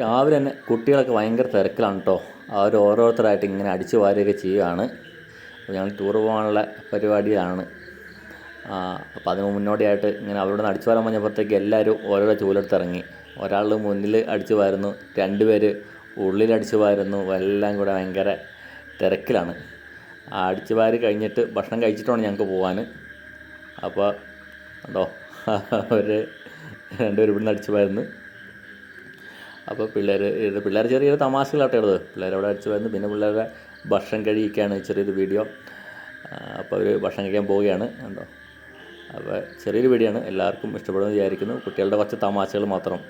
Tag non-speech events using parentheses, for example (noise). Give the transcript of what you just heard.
രാവിലെ തന്നെ കുട്ടികളൊക്കെ ഭയങ്കര തിരക്കിലാണ് കേട്ടോ. അവർ ഓരോരുത്തരായിട്ട് ഇങ്ങനെ അടിച്ചു വാരുകയൊക്കെ ചെയ്യുകയാണ് അപ്പോൾ ഞങ്ങൾ ടൂർ പോകാനുള്ള പരിപാടിയാണ്. അപ്പോൾ അതിന് മുന്നോടിയായിട്ട് ഇങ്ങനെ അവരോട് അടിച്ചു വരാൻ പറഞ്ഞപ്പോഴത്തേക്ക് എല്ലാവരും ഓരോരോ ചൂലെടുത്ത് ഇറങ്ങി. ഒരാൾ മുന്നിൽ അടിച്ചു വാരുന്നു രണ്ട് പേര് ഉള്ളിൽ അടിച്ചു വാരുന്നു എല്ലാം കൂടെ ഭയങ്കര തിരക്കിലാണ്. അടിച്ചു വാരി കഴിഞ്ഞിട്ട് ഭക്ഷണം കഴിച്ചിട്ടാണ് ഞങ്ങൾക്ക് പോകാൻ അപ്പോൾ ഉണ്ടോ (laughs) അവർ രണ്ടുപേരും ഇവിടുന്ന് അടിച്ചു വാരുന്നു. അപ്പോൾ പിള്ളേർ ഇത് പിള്ളേർ ചെറിയൊരു തമാശകളാട്ടെ ഉള്ളത്. പിള്ളേർ അവിടെ അടിച്ചു വരുന്നു പിന്നെ പിള്ളേരുടെ ഭക്ഷണം കഴിക്കുകയാണ് ചെറിയൊരു വീഡിയോ. അപ്പോൾ അവർ ഭക്ഷണം കഴിക്കാൻ പോവുകയാണ്. കണ്ടോ? അപ്പോൾ ചെറിയൊരു വീഡിയോ ആണ്. എല്ലാവർക്കും ഇഷ്ടപ്പെടുമെന്ന് വിചാരിക്കുന്നു. കുട്ടികളുടെ കുറച്ച് തമാശകൾ മാത്രം.